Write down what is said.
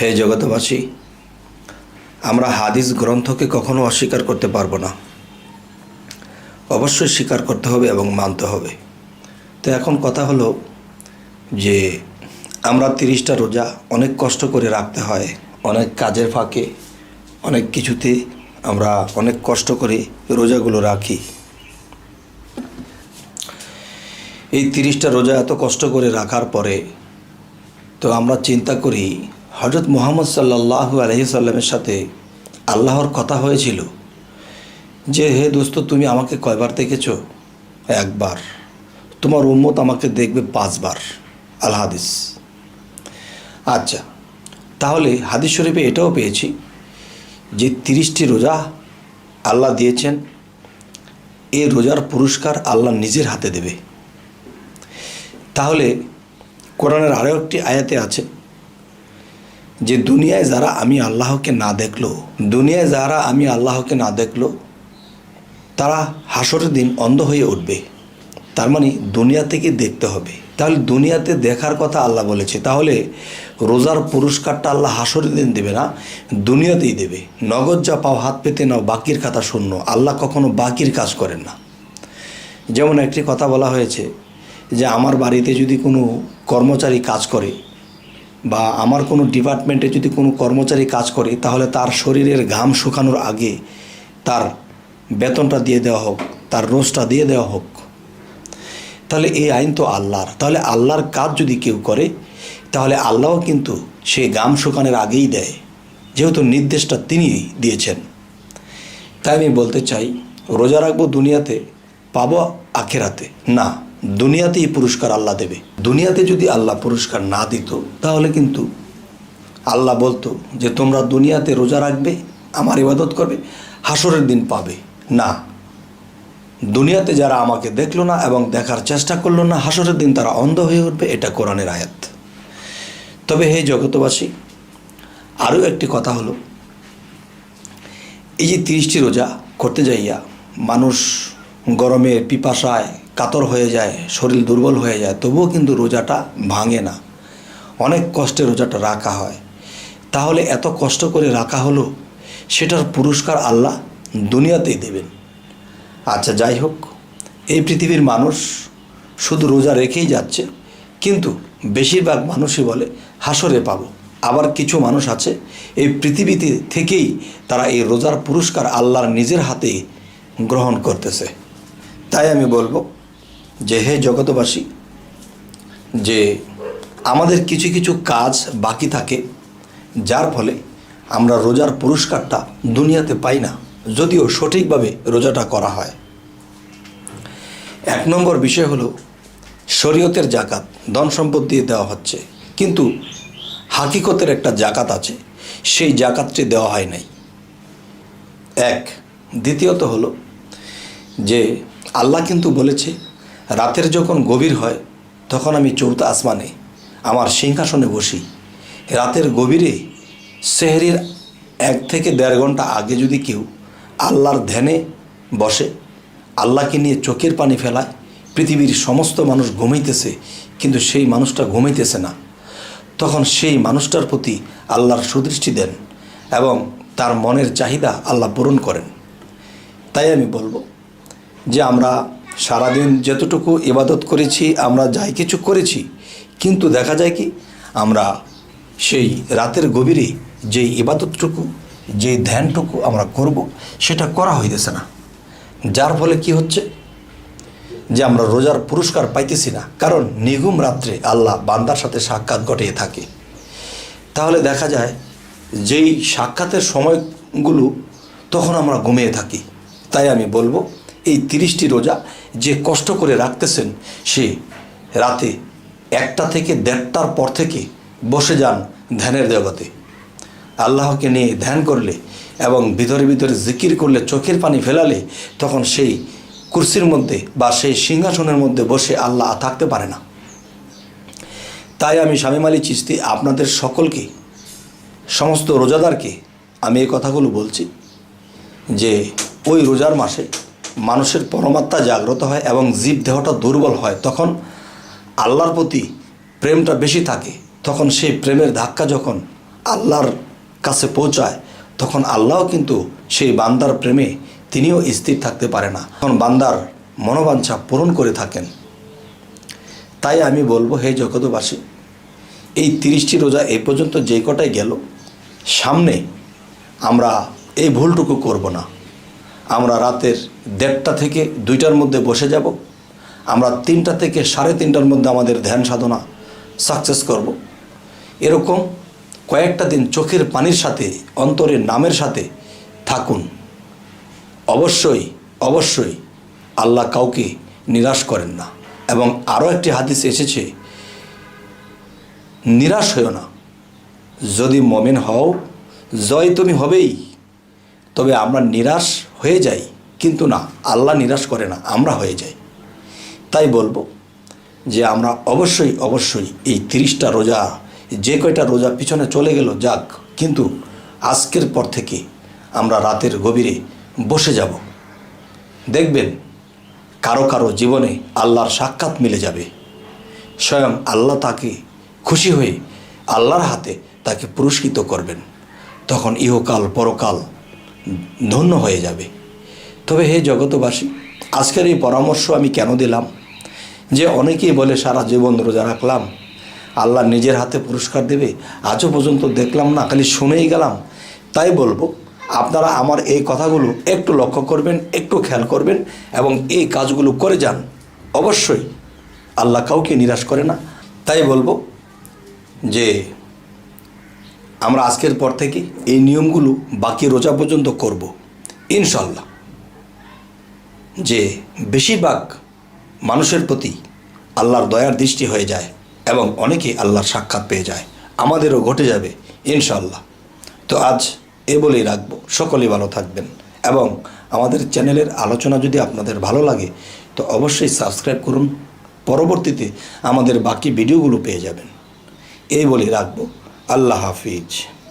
হে জগতবাসী আমরা হাদিস গ্রন্থকে কখনো অস্বীকার করতে পারব না। অবশ্যই স্বীকার করতে হবে এবং মানতে হবে। তো এখন কথা হলো যে, আমরা তিরিশটা রোজা অনেক কষ্ট করে রাখতে হয়, অনেক কাজের ফাঁকে, অনেক কিছুতে আমরা অনেক কষ্ট করে রোজাগুলো রাখি। এই তিরিশটা রোজা এত কষ্ট করে রাখার পরে তো আমরা চিন্তা করি হজরত মোহাম্মদ সাল্লাহু আলহি সাল্লামের সাথে আল্লাহর কথা হয়েছিল যে, হে দোস্ত, তুমি আমাকে কয়বার দেখেছ? একবার। তোমার উম্মত আমাকে দেখবে পাঁচবার। আল হাদিস। আচ্ছা তাহলে হাদিস শরীফে এটাও পেয়েছি যে, তিরিশটি রোজা আল্লাহ দিয়েছেন। এই রোজার পুরস্কার আল্লাহ নিজের হাতে দেবে। তাহলে কোরআনের আরও একটি আয়াতে আছে যে দুনিয়ায় যারা আমি আল্লাহকে না দেখল, দুনিয়ায় যারা আমি আল্লাহকে না দেখল, তারা হাসরের দিন অন্ধ হয়ে উঠবে। তার মানে দুনিয়া থেকে দেখতে হবে। তাহলে দুনিয়াতে দেখার কথা আল্লাহ বলেছে। তাহলে রোজার পুরস্কারটা আল্লাহ হাসরের দিন দেবে না, দুনিয়াতেই দেবে। নগদ যা পাও হাত পেতে নাও, বাকির কথা শূন্য। আল্লাহ কখনো বাকির কাজ করেন না। যেমন একটি কথা বলা হয়েছে যে, আমার বাড়িতে যদি কোনো কর্মচারী কাজ করে বা আমার কোনো ডিপার্টমেন্টে যদি কোনো কর্মচারী কাজ করে, তাহলে তার শরীরের ঘাম শুকানোর আগে তার বেতনটা দিয়ে দেওয়া হোক, তার রোজটা দিয়ে দেওয়া হোক। তাহলে এই আইন তো আল্লাহর। তাহলে আল্লাহর কাজ যদি কেউ করে, তাহলে আল্লাহও কিন্তু সে গাম শুকানোর আগেই দেয়। যেহেতু নির্দেশটা তিনি দিয়েছেন। তাই আমি বলতে চাই, রোজা রাখব দুনিয়াতে, পাবো আখেরাতে। না। দুনিয়াতেই পুরস্কার আল্লাহ দেবে। দুনিয়াতে যদি আল্লাহ পুরস্কার না দিত, তাহলে কিন্তু আল্লাহ বলতো যে, তোমরা দুনিয়াতে রোজা রাখবে, আমার ইবাদত করবে হাসরের দিন পাবে। না। দুনিয়াতে যারা আমাকে দেখল না এবং দেখার চেষ্টা করল না হাসরের দিন তারা অন্ধ হয়ে উঠবে, এটা কোরআনের আয়াত। তবে হে জগতবাসী, আরও একটি কথা হলো, এই যে তিরিশটি রোজা করতে যাইয়া মানুষ গরমে পিপাসায় কাতর হয়ে যায়, শরীর দুর্বল হয়ে যায়, তবুও কিন্তু রোজাটা ভাঙে না। অনেক কষ্টে রোজাটা রাখা হয়। তাহলে এত কষ্ট করে রাখা হলো, সেটার পুরস্কার আল্লাহ দুনিয়াতেই দেবেন। আচ্ছা যাই হোক, এই পৃথিবীর মানুষ শুধু রোজা রেখেই যাচ্ছে, কিন্তু বেশিরভাগ মানুষই বলে, হাসরে পাবো। আবার কিছু মানুষ আছে, এই পৃথিবীতে থেকেই তারা এই রোজার পুরস্কার আল্লাহর নিজের হাতেই গ্রহণ করতেছে। তাই আমি বলব যে হে জগতবাসী যে আমাদের কিছু কিছু কাজ বাকি থাকে, যার ফলে আমরা রোজার পুরস্কারটা দুনিয়াতে পাই না, যদিও সঠিকভাবে রোজাটা করা হয়। এক নম্বর বিষয় হলো, শরীয়তের জাকাত, ধন সম্পদ দিয়ে দেওয়া হচ্ছে, কিন্তু হাকিকতের একটা জাকাত আছে, সেই জাকাতটি দেওয়া হয় নাই। এক, দ্বিতীয়ত হলো যে আল্লাহ কিন্তু বলেছে রাতের যখন গভীর হয়, তখন আমি চৌথা আসমানে আমার সিংহাসনে বসি। রাতের গভীরে সেহরির এক থেকে দেড় ঘণ্টা আগে যদি কেউ আল্লাহর ধ্যানে বসে, আল্লাহকে নিয়ে চোখের পানি ফেলায়, পৃথিবীর সমস্ত মানুষ ঘুমাইতেছে, কিন্তু সেই মানুষটা ঘুমাইতেছে না, তখন সেই মানুষটার প্রতি আল্লাহর সুদৃষ্টি দেন এবং তার মনের চাহিদা আল্লাহ পূরণ করেন। তাই আমি বলব যে আমরা সারাদিন যতটুকু ইবাদত করেছি, আমরা যাই কিছু করেছি, কিন্তু দেখা যায় কি, আমরা সেই রাতের গভীরে যে ইবাদতটুকু যে ধ্যানটুকু আমরা করব, সেটা করা হইতেছে না। যার ফলে কি হচ্ছে? যে আমরা রোজার পুরস্কার পাইতেছি না, কারণ নিগুম রাত্রে আল্লাহ বান্দার সাথে সাক্ষাৎ ঘটিয়ে থাকে। তাহলে দেখা যায়, যেই সাক্ষাতের সময়গুলো, তখন আমরা ঘুমিয়ে থাকি। তাই আমি বলব, এই তিরিশটি রোজা যে কষ্ট করে রাখতেছেন, সে রাতে একটা থেকে দেড়টার পর থেকে বসে যান ধ্যানের জগতে। আল্লাহকে নিয়ে ধ্যান করলে এবং ভিতরে ভিতরে জিকির করলে, চোখের পানি ফেলালে তখন সেই কুর্সির মধ্যে বা সেই সিংহাসনের মধ্যে বসে আল্লাহ থাকতে পারে না। তাই আমি শামীম আলী চিস্তি আপনাদের সকলকে, সমস্ত রোজাদারকে আমি এই কথাগুলো বলছি যে ওই রোজার মাসে মানুষের পরমাত্মা জাগ্রত হয় এবং জীব দেহটা দুর্বল হয়, তখন আল্লাহর প্রতি প্রেমটা বেশি থাকে। তখন সেই প্রেমের ধাক্কা যখন আল্লাহর কাছে পৌঁছায়, তখন আল্লাহও কিন্তু সেই বান্দার প্রেমে তিনিও স্থির থাকতে পারে না। তখন বান্দার মনোবাঞ্ছা পূরণ করে থাকেন। তাই আমি বলব, হে জগতবাসী এই তিরিশটি রোজা এই পর্যন্ত যে কটাই গেল, সামনে আমরা এই ভুলটুকু করব না। আমরা রাতের দেড়টা থেকে দুইটার মধ্যে বসে যাব। আমরা তিনটা থেকে সাড়ে তিনটার মধ্যে আমাদের ধ্যান সাধনা সাকসেস করব। এরকম কয়েকটা দিন চোখের পানির সাথে, অন্তরের নামের সাথে থাকুন। অবশ্যই অবশ্যই আল্লাহ কাউকে নিরাশ করেন না। এবং আরও একটি হাদিস এসেছে, নিরাশ হইও না। যদি মমেন হও, জয় তুমি হবেই। তবে আমরা নিরাশ হয়ে যাই, কিন্তু না, আল্লাহ নিরাশ করে না, আমরা হয়ে যাই। তাই বলব যে আমরা অবশ্যই অবশ্যই এই তিরিশটা রোজা, যে কয়টা রোজা পিছনে চলে গেল যাক, কিন্তু আজকের পর থেকে আমরা রাতের গভীরে বসে যাব। দেখবেন কারও কারও জীবনে আল্লাহর সাক্ষাৎ মিলে যাবে। স্বয়ং আল্লাহ তাকে খুশি হয়ে আল্লাহর হাতে তাকে পুরস্কৃত করবেন। তখন ইহকাল, পরকাল ধন্য হয়ে যাবে। তবে হে জগতবাসী আজকের এই পরামর্শ আমি কেন দিলাম? যে অনেকেই বলে, সারা জীবন রোজা রাখলাম, আল্লাহ নিজের হাতে পুরস্কার দেবে, আজও পর্যন্ত দেখলাম না, খালি শুনেই গেলাম। তাই বলব, আপনারা আমার এই কথাগুলো একটু লক্ষ্য করবেন, একটু খেয়াল করবেন এবং এই কাজগুলো করে যান। অবশ্যই আল্লাহ কাউকে নিরাশ করে না। তাই বলব যে আমরা আজকের পর থেকে এই নিয়মগুলো বাকি রোজা পর্যন্ত করব ইনশাল্লাহ যে বেশিরভাগ মানুষের প্রতি আল্লাহর দয়ার দৃষ্টি হয়ে যায় এবং অনেকে আল্লাহর সাক্ষাৎ পেয়ে যায়, আমাদেরও ঘটে যাবে ইনশাল্লাহ তো আজ এ বলেই রাখব, সকলেই ভালো থাকবেন। এবং আমাদের চ্যানেলের আলোচনা যদি আপনাদের ভালো লাগে, তো অবশ্যই সাবস্ক্রাইব করুন, পরবর্তীতে আমাদের বাকি ভিডিওগুলো পেয়ে যাবেন। এই বলে রাখব। আল্লাহ হাফিজ।